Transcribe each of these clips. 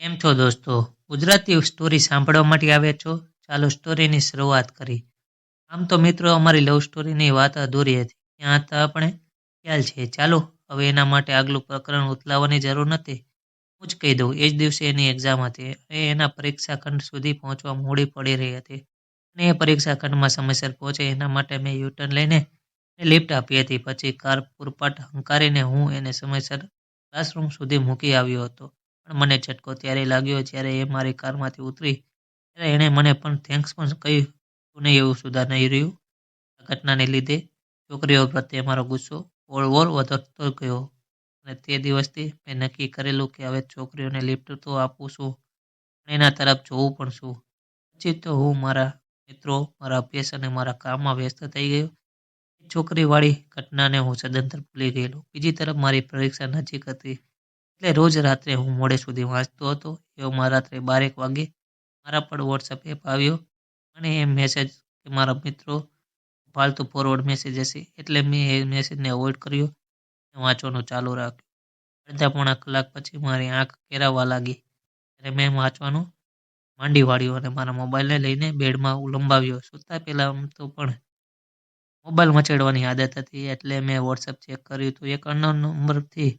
કેમ છો દોસ્તો? ગુજરાતી સ્ટોરી સાંભળવા માટે આવ્યા છો? ચાલો સ્ટોરીની શરૂઆત કરી આમ તો મિત્રો, અમારી લવ સ્ટોરીની વાત અધૂરી હતી. ત્યાં હતા આપણે? ખ્યાલ છે. ચાલો, હવે એના માટે આગલું પ્રકરણ ઉતલાવવાની જરૂર નથી. હું જ કહી દઉં, એ જ દિવસે એની એક્ઝામ હતી એ એના પરીક્ષા ખંડ સુધી પહોંચવા મોડી પડી રહી હતી. અને એ પરીક્ષા ખંડમાં સમયસર પહોંચે એના માટે મેં યુટર્ન લઈને લિફ્ટ આપી હતી. પછી કાર પૂરપાટ હંકારીને હું એને સમયસર ક્લાસરૂમ સુધી મૂકી આવ્યો હતો. પણ મને ઝટકો ત્યારે લાગ્યો જ્યારે એ મારી કારમાંથી ઉતરી. ત્યારે એણે મને પણ થેન્ક્સ પણ કહ્યું નહીં એવું સુધાર નહીં રહ્યું. આ ઘટનાને લીધે છોકરીઓ પ્રત્યે મારો ગુસ્સો ઓર વધતો ગયો અને તે દિવસથી મેં નક્કી કરેલું કે હવે છોકરીઓને લિફ્ટ તો આપું છું, પણ એના તરફ જોવું પણ છું. પછી તો હું મારા મિત્રો, મારા અભ્યાસ અને મારા કામમાં વ્યસ્ત થઈ ગયો. છોકરીવાળી ઘટનાને હું સદંતર ભૂલી ગયેલો. બીજી તરફ મારી પરીક્ષા નજીક હતી. એટલે રોજ રાત્રે હું મોડે સુધી વાંચતો હતો. એવો રાત્રે બારેક વાગે મારા પર વોટ્સઅપ એપ આવ્યો અને એ મેસેજ કે મારા મિત્રો ફાલતુ ફોરવર્ડ મેસેજ હશે એટલે મેં એ મેસેજને અવોઇડ કર્યો વાંચવાનું ચાલુ રાખ્યું. અડધા પોણા કલાક પછી મારી આંખ કેરાવા લાગી ત્યારે મેં વાંચવાનું માંડી વાળ્યું અને મારા મોબાઈલને લઈને બેડમાં લંબાવ્યો. સૂતા પહેલાં તો પણ મોબાઈલ મચેડવાની આદત હતી એટલે મેં વોટ્સઅપ ચેક કર્યું તો એક અનનોન નંબરથી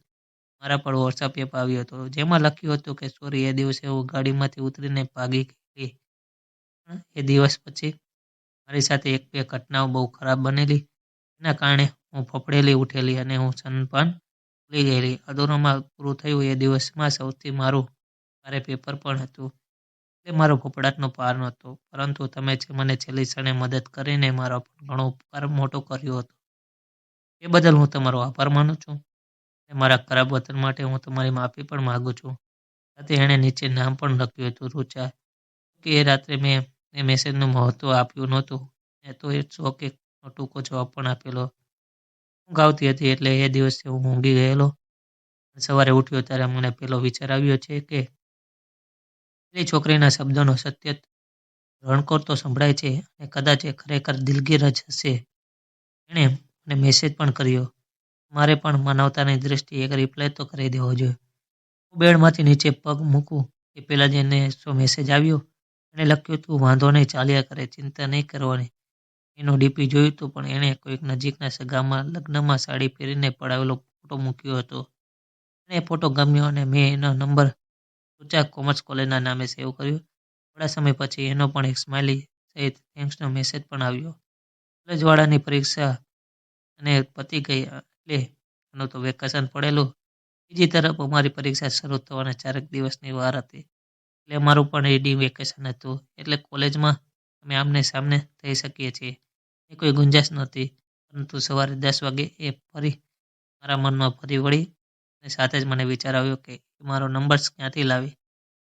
મારા પર વોટ્સઅપ એપ આવ્યો હતો. જેમાં લખ્યું હતું કે, સોરી, એ દિવસે હું ગાડીમાંથી ઉતરીને ભાગી ગઈ. એ દિવસ પછી મારી સાથે એક બે ઘટનાઓ બહુ ખરાબ બનેલી. એના કારણે હું ફફડેલી ઉઠેલી અને હું સનપાન ભૂલી ગયેલી. અધૂરોમાં પૂરું થયું એ દિવસમાં સૌથી મારું મારે પેપર પણ હતું. એટલે મારો ફફડાટનો પાર નહોતો. પરંતુ તમે જે મને છેલ્લી ક્ષણે મદદ કરીને મારો ઘણો ઉપકાર મોટો કર્યો હતો. એ બદલ હું તમારો આભાર માનું છું. મારા ખરાબ વતન માટે હું તમારી માફી પણ માગું છું. સાથે એણે નીચે નામ પણ લખ્યું હતું, રૂચા. કે એ રાત્રે મેં એ મેસેજનું મહત્ત્વ આપ્યું નહોતું. એ તો એ શોકે ટૂંકો જવાબ પણ આપેલો. ઊંઘ આવતી હતી એટલે એ દિવસે હું ઊંઘી ગયેલો. સવારે ઉઠ્યો ત્યારે મને પેલો વિચાર આવ્યો છે કે પેલી છોકરીના શબ્દોનો સત્ય રણકોર તો સંભળાય છે અને કદાચ એ ખરેખર દિલગીર જ હશે. એણે મને મેસેજ પણ કર્યો. મારે પણ માનવતાની દૃષ્ટિએ એક રિપ્લાય તો કરી દેવો જોઈએ. બેડમાંથી નીચે પગ મૂકું એ પહેલાં જેને શો મેસેજ આવ્યો એણે લખ્યું, તું વાંધો નહીં, ચાલ્યા કરે, ચિંતા નહીં કરવાની. એનો ડીપી જોયું હતું પણ એણે કોઈક નજીકના સગામાં, લગ્નમાં સાડી પહેરીને પડાવેલો ફોટો મૂક્યો હતો. એને ફોટો ગમ્યો અને મેં એનો નંબર ઊંચા કોમર્સ કોલેજના નામે સેવ કર્યો. થોડા સમય પછી એનો પણ એક સ્માઇલી સહિત થેન્ક્સનો મેસેજ પણ આવ્યો. કોલેજવાળાની પરીક્ષા અને પતી ગઈ એટલે એનું તો વેકેશન પડેલું. બીજી તરફ અમારી પરીક્ષા શરૂ થવાના ચારેક દિવસની વાર હતી. એટલે અમારું પણ એડી વેકેશન હતું. એટલે કોલેજમાં અમે આમને સામને થઈ શકીએ છીએ. એ કોઈ ગુંજાશ નહોતી. પરંતુ સવારે દસ વાગે એ ફરી મારા મનમાં ફરી વળી અને સાથે જ મને વિચાર આવ્યો કે મારો નંબર્સ ક્યાંથી લાવી?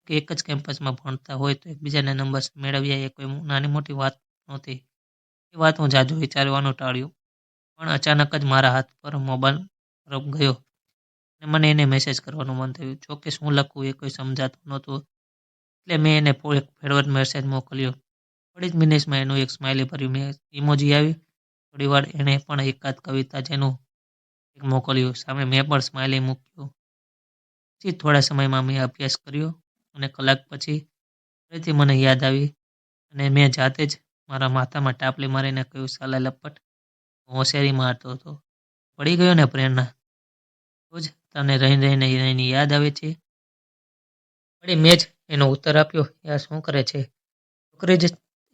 કે એક જ કેમ્પસમાં ભણતા હોય તો એકબીજાના નંબર્સ મેળવ્યા એ કોઈ નાની મોટી વાત નહોતી. એ વાત હું જાજુ વિચારવાનું ટાળ્યું. પણ અચાનક જ મારા હાથ પર મોબાઈલ તરફ ગયો અને મને એને મેસેજ કરવાનું મન થયું. જોકે શું લખવું એ કોઈ સમજાતું નહોતું. એટલે મેં એને એક ફેરવટ મેસેજ મોકલ્યો. થોડી જ મિનિટ્સમાં એનું એક સ્માઇલી ભર્યું. મેં ઇમોજી આવી. થોડી વાર એણે પણ એકાદ કવિતા જેનું એક મોકલ્યું. સામે મેં પણ સ્માઇલી મૂક્યું. પછી થોડા સમયમાં મેં અભ્યાસ કર્યો અને કલાક પછી ફરીથી મને યાદ આવી અને મેં જાતે જ મારા માથામાં ટાપલી મારીને કહ્યું, સાલા લપટ. હોશિયારી મારતો હતો. પડી ગયો ને પ્રેરણા? રોજ તને રહી રહીને રહીને યાદ આવે છે? વળી મેં જ એનો ઉત્તર આપ્યો. યાર, શું કરે છે? છોકરી જ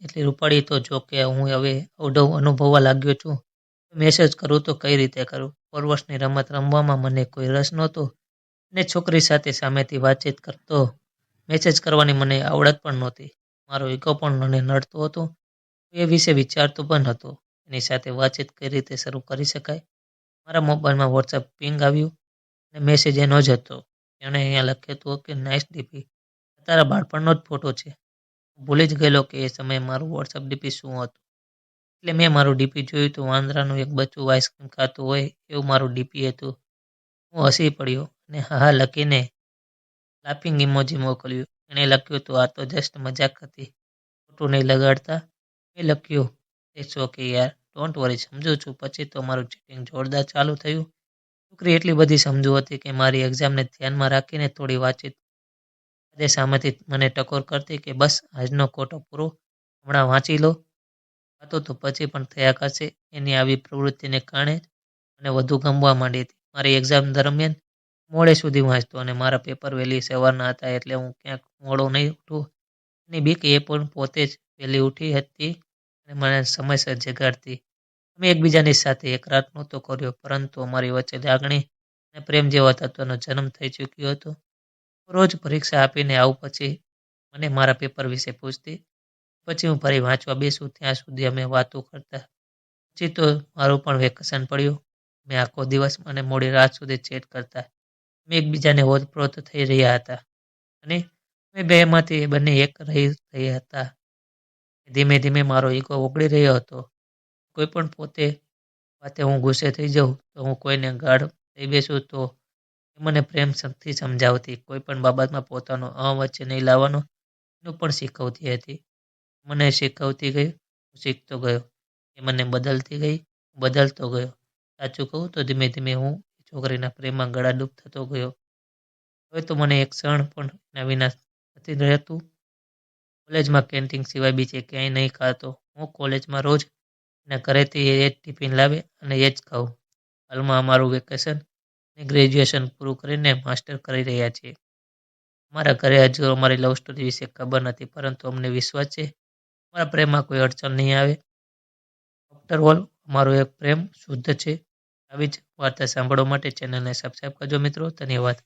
એટલી રૂપાળી તો જો કે હું હવે અવઢવ અનુભવવા લાગ્યો છું. મેસેજ કરું તો કઈ રીતે કરું? ફોરવર્સની રમત રમવામાં મને કોઈ રસ નહોતો. અને છોકરી સાથે સામેથી વાતચીત કરતો મેસેજ કરવાની મને આવડત પણ નહોતી. મારો ઈગો પણ મને નડતો હતો. એ વિશે વિચારતો પણ હતો. એની સાથે વાતચીત કઈ રીતે શરૂ કરી શકાય. મારા મોબાઈલમાં વોટ્સએપ પિંગ આવ્યું અને મેસેજ એનો જ હતો. એણે અહીંયા લખ્યું હતું કે નાઇસ ડીપી તારા બાળપણનો જ ફોટો છે. ભૂલી જ ગયેલો કે એ સમયે મારું વોટ્સએપ ડીપી શું હતું. એટલે મેં મારું ડીપી જોયું તો, વાંદરાનું એક બચ્ચું આઈસ્ક્રીમ ખાતું હોય એવું મારું ડીપી હતું. હું હસી પડ્યો અને હા લખીને લાફિંગ ઇમોજી મોકલ્યું. એણે લખ્યું તો, આ તો જસ્ટ મજાક હતી. ખોટું નહીં લગાડતા. મેં લખ્યું ઇટ્સ ઓકે યાર. ડોન્ટ વરી સમજુ છું. પછી તો મારું ચીટિંગ જોરદાર ચાલુ થયું. છોકરી એટલી બધી સમજુ હતી કે મારી એક્ઝામને ધ્યાનમાં રાખીને થોડી વાતચીત આજે સામેથી મને ટકોર કરતી કે બસ આજનો કોટો પૂરો, હમણાં વાંચી લો. વાતો તો પછી પણ થયા કરશે. એની આવી પ્રવૃત્તિને કારણે મને વધુ ગમવા માંડી હતી. મારી એક્ઝામ દરમિયાન મોડે સુધી વાંચતો અને મારા પેપર વહેલી સવારના હતા એટલે હું ક્યાંક મોડો નહીં ઉઠું. એની બીક એ પણ પોતે જ વહેલી ઉઠી હતી. મને સમયસર જગાડતી. અમે એકબીજાની સાથે એક રાત નહોતો કર્યો, પરંતુ અમારી વચ્ચે લાગણી અને પ્રેમ જેવા તત્વનો જન્મ થઈ ચૂક્યો હતો. રોજ પરીક્ષા આપીને આવું પછી મને મારા પેપર વિશે પૂછતી. પછી હું ફરી વાંચવા બેસું, ત્યાં સુધી અમે વાતો કરતા. પછી તો મારું પણ વેકેશન પડ્યું. મેં આખો દિવસ અને મોડી રાત સુધી ચેટ કરતા. અમે એકબીજાને ઓતપ્રોત થઈ રહ્યા હતા. અને અમે બેમાંથી બંને એક રહી રહ્યા હતા. ધીમે ધીમે મારો ઈગો ઓગળી રહ્યો હતો. કોઈ પણ પોતે વાતે હું ગુસ્સે થઈ જાઉં તો હું કોઈને ગાઢ થઈ બેસું તો એ મને પ્રેમ શક્તિ સમજાવતી. કોઈ પણ બાબતમાં પોતાનો અ વચ્ચે નહીં લાવવાનો, એનું પણ શીખવતી હતી. મને શીખવતી ગઈ, હું શીખતો ગયો. એ મને બદલતી ગઈ બદલતો ગયો. સાચું કહું તો ધીમે ધીમે હું છોકરીના પ્રેમમાં ગળાડૂબ થતો ગયો. હવે તો મને એક ક્ષણ પણ એના વિના નથી રહેતું. કોલેજમાં કેન્ટીન સિવાય બીજે ક્યાંય નહીં ખાતો. હું કોલેજમાં રોજ અને ઘરેથી એ જ ટિફિન લાવે અને એ જ ખાઉં. હાલમાં અમારું વેકેશન અને ગ્રેજ્યુએશન પૂરું કરીને માસ્ટર કરી રહ્યા છીએ. અમારા ઘરે હજુ અમારી લવ સ્ટોરી વિશે ખબર નથી, પરંતુ અમને વિશ્વાસ છે. અમારા પ્રેમમાં કોઈ અડચણ નહીં આવે. આફ્ટર ઓલ અમારો એક પ્રેમ શુદ્ધ છે. આવી જ વાર્તા સાંભળવા માટે ચેનલને સબસ્ક્રાઈબ કરજો મિત્રો. ધન્યવાદ.